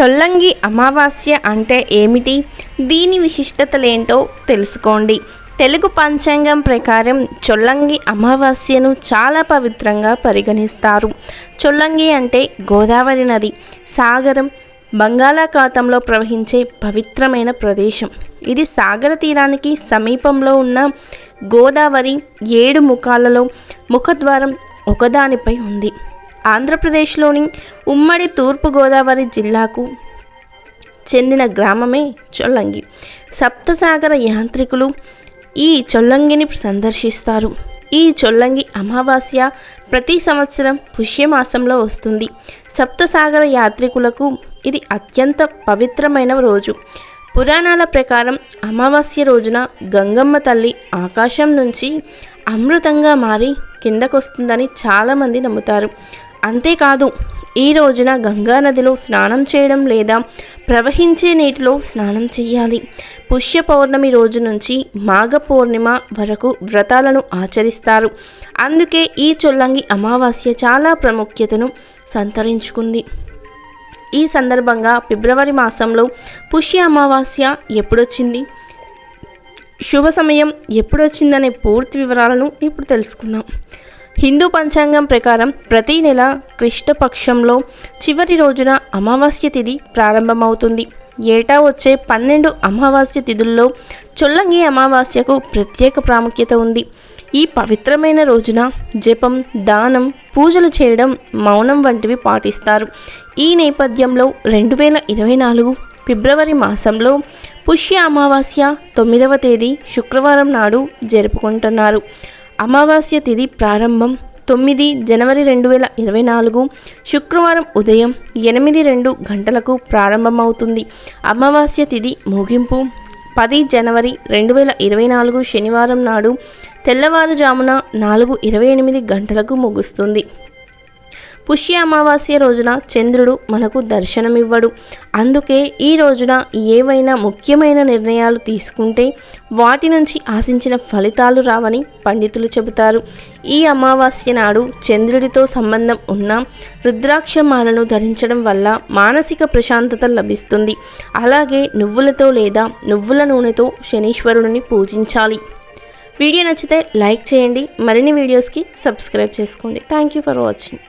చొల్లంగి అమావాస్య అంటే ఏమిటి? దీని విశిష్టతలేంటో తెలుసుకోండి. తెలుగు పంచాంగం ప్రకారం చొల్లంగి అమావాస్యను చాలా పవిత్రంగా పరిగణిస్తారు. చొల్లంగి అంటే గోదావరి నది సాగరం బంగాళాఖాతంలో ప్రవహించే పవిత్రమైన ప్రదేశం. ఇది సాగర తీరానికి సమీపంలో ఉన్న గోదావరి ఏడు ముఖాలలో ముఖద్వారం ఒకదానిపై ఉంది. ఆంధ్రప్రదేశ్లోని ఉమ్మడి తూర్పుగోదావరి జిల్లాకు చెందిన గ్రామమే చొల్లంగి. సప్తసాగర యాంత్రికులు ఈ చొల్లంగిని సందర్శిస్తారు. ఈ చొల్లంగి అమావాస్య ప్రతి సంవత్సరం పుష్యమాసంలో వస్తుంది. సప్తసాగర యాత్రికులకు ఇది అత్యంత పవిత్రమైన రోజు. పురాణాల ప్రకారం అమావాస్య రోజున గంగమ్మ తల్లి ఆకాశం నుంచి అమృతంగా మారి కిందకొస్తుందని చాలామంది నమ్ముతారు. అంతేకాదు ఈ రోజున గంగా నదిలో స్నానం చేయడం లేదా ప్రవహించే నీటిలో స్నానం చేయాలి పుష్య పౌర్ణమి రోజు నుంచి మాఘ పౌర్ణిమ వరకు వ్రతాలను ఆచరిస్తారు. అందుకే ఈ చొల్లంగి అమావాస్య చాలా ప్రాముఖ్యతను సంతరించుకుంది. ఈ సందర్భంగా ఫిబ్రవరి మాసంలో పుష్య అమావాస్య ఎప్పుడొచ్చింది? శుభ సమయం ఎప్పుడొచ్చిందనే పూర్తి వివరాలను ఇప్పుడు తెలుసుకుందాం. హిందూ పంచాంగం ప్రకారం ప్రతి నెల కృష్ణపక్షంలో చివరి రోజున అమావాస్య తిథి ప్రారంభమవుతుంది. ఏటా వచ్చే పన్నెండు అమావాస్య తిథుల్లో చొల్లంగి అమావాస్యకు ప్రత్యేక ప్రాముఖ్యత ఉంది. ఈ పవిత్రమైన రోజున జపం దానం పూజలు చేయడం మౌనం వంటివి పాటిస్తారు. ఈ నేపథ్యంలో రెండు వేల ఇరవై నాలుగు ఫిబ్రవరి మాసంలో పుష్య అమావాస్య తొమ్మిదవ తేదీ శుక్రవారం నాడు జరుపుకుంటున్నారు. అమావాస్య తిథి ప్రారంభం తొమ్మిది జనవరి రెండు వేల ఇరవై నాలుగు శుక్రవారం ఉదయం ఎనిమిది రెండు గంటలకు ప్రారంభమవుతుంది. అమావాస్య తిథి ముగింపు పది జనవరి రెండు వేల ఇరవై నాలుగు శనివారం నాడు తెల్లవారుజామున నాలుగు ఇరవై ఎనిమిది గంటలకు ముగుస్తుంది. పుష్య అమావాస్య రోజున చంద్రుడు మనకు దర్శనమివ్వడు. అందుకే ఈ రోజున ఏవైనా ముఖ్యమైన నిర్ణయాలు తీసుకుంటే వాటి నుంచి ఆశించిన ఫలితాలు రావని పండితులు చెబుతారు. ఈ అమావాస్య నాడు చంద్రుడితో సంబంధం ఉన్న రుద్రాక్షమాలను ధరించడం వల్ల మానసిక ప్రశాంతత లభిస్తుంది. అలాగే నువ్వులతో లేదా నువ్వుల నూనెతో శనీశ్వరుడిని పూజించాలి. వీడియో నచ్చితే లైక్ చేయండి. మరిన్ని వీడియోస్కి సబ్స్క్రైబ్ చేసుకోండి. Thank you for watching.